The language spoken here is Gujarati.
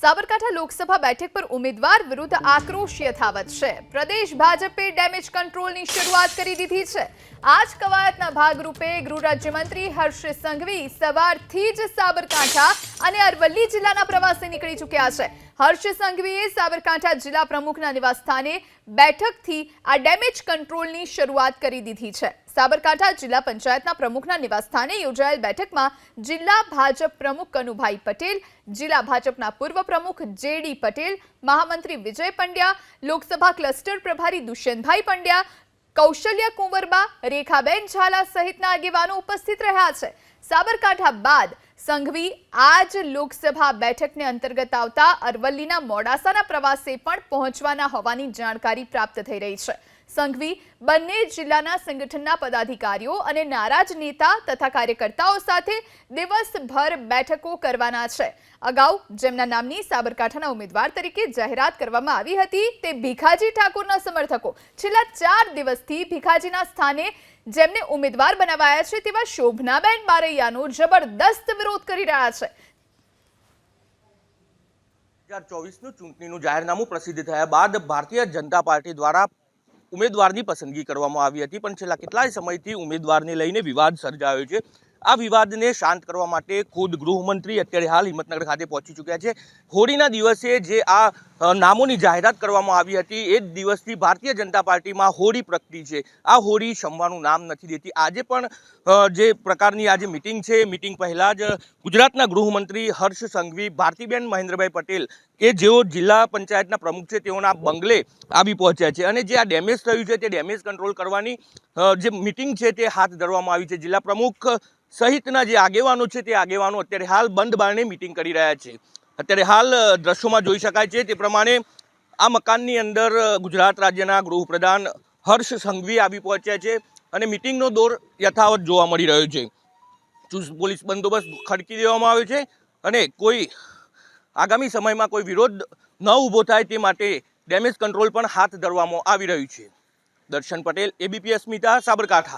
સાબરકાંઠા લોકસભા બેઠક પર ઉમેદવાર વિરુદ્ધ આક્રોશ યથાવત છે. પ્રદેશ ભાજપે ડેમેજ કંટ્રોલની શરૂઆત કરી દીધી છે. આ જ કવાયતના ભાગરૂપે ગૃહ રાજ્યમંત્રી હર્ષ સંઘવી સવારથી જ સાબરકાંઠા અને અરવલ્લી જિલ્લાના પ્રવાસે નીકળી ચૂક્યા છે. હર્ષ સંઘવીએ સાબરકાંઠા જિલ્લા પ્રમુખના નિવાસસ્થાને બેઠકથી આ ડેમેજ કંટ્રોલની શરૂઆત કરી દીધી છે. સાબરકાંઠા જિલ્લા પંચાયતના પ્રમુખના નિવાસસ્થાને યોજાયેલ બેઠકમાં જિલ્લા ભાજપ પ્રમુખ કનુભાઈ પટેલ, જિલ્લા ભાજપના પૂર્વ પ્રમુખ જેડી પટેલ, મહામંત્રી વિજય પંડ્યા, લોકસભા ક્લસ્ટર પ્રભારી દુષ્યંતભાઈ પંડ્યા, કૌશલ્ય કુંવરબા, રેખાબેન ઝાલા સહિતના આગેવાનો ઉપસ્થિત રહ્યા છે. સાબરકાંઠા બાદ સંઘવી આજ લોકસભા બેઠકને અંતર્ગત આવતા અરવલ્લીના મોડાસાના પ્રવાસે પણ પહોંચવાના હોવાની જાણકારી પ્રાપ્ત થઈ રહી છે. સંઘવી બંને જિલ્લાના સંગઠનના પદાધિકારીઓ અને નારાજ નેતા તથા કાર્યકર્તાઓ સાથે દિવસભર બેઠકો કરવાના છે. અગાઉ જેમના નામની સાબરકાંઠાના ઉમેદવાર તરીકે જાહેરાત કરવામાં આવી હતી તે ભીખાજી ઠાકોરના સમર્થકો છેલ્લા ચાર દિવસથી ભીખાજીના સ્થાને જેમને ઉમેદવાર બનાવાયા છે તેવા શોભનાબેન બારૈયાનો જબરદસ્ત વિરોધ કરી રહ્યા છે. હજાર ચોવીસનું ચૂંટણીનું જાહેરનામું પ્રસિદ્ધ થયા બાદ ભારતીય જનતા પાર્ટી દ્વારા ઉમેદવારની પસંદગી કરવામાં આવી હતી, પણ છેલ્લા કેટલાય સમયથી ઉમેદવારને લઈને વિવાદ સર્જાયો છે. આ વિવાદને શાંત કરવા માટે ખુદ ગૃહમંત્રી અત્યારે હાલ હિંમતનગર ખાતે પહોંચી ચૂક્યા છે. હોળીના દિવસે જે આ નામોની જાહેરાત કરવામાં આવી હતી. એ જ દિવસથી ભારતીય જનતા પાર્ટીમાં હોળી પ્રગટી છે. આ હોળી શમવાનું નામ નથી દેતી. આજે પણ જે પ્રકારની આજે મિટિંગ છે મિટિંગ પહેલાં જ ગુજરાતના ગૃહમંત્રી હર્ષ સંઘવી, ભારતીબેન મહેન્દ્રભાઈ પટેલ કે જેઓ જિલ્લા પંચાયતના પ્રમુખ છે, તેઓના બંગલે આવી પહોંચ્યા છે. અને જે આ ડેમેજ થયું છે, તે ડેમેજ કંટ્રોલ કરવાની જે મિટિંગ છે, તે હાથ ધરવામાં આવી છે. જિલ્લા પ્રમુખ સહિતના જે આગેવાનો છે, તે આગેવાનો અત્યારે હાલ બંધ બારણે મિટિંગ કરી રહ્યા છે. અત્યારે હાલ દ્રશ્યોમાં જોઈ શકાય છે તે પ્રમાણે આ મકાનની અંદર ગુજરાત રાજ્યના ગૃહપ્રધાન હર્ષ સંઘવી આવી પહોંચ્યા છે અને મિટિંગનો દોર યથાવત જોવા મળી રહ્યો છે. પોલીસ બંદોબસ્ત ખડકી દેવામાં આવ્યો છે અને કોઈ આગામી સમયમાં કોઈ વિરોધ ન ઊભો થાય તે માટે ડેમેજ કંટ્રોલ પણ હાથ ધરવામાં આવી રહ્યું છે. દર્શન પટેલ, એબીપી અસ્મિતા, સાબરકાંઠા.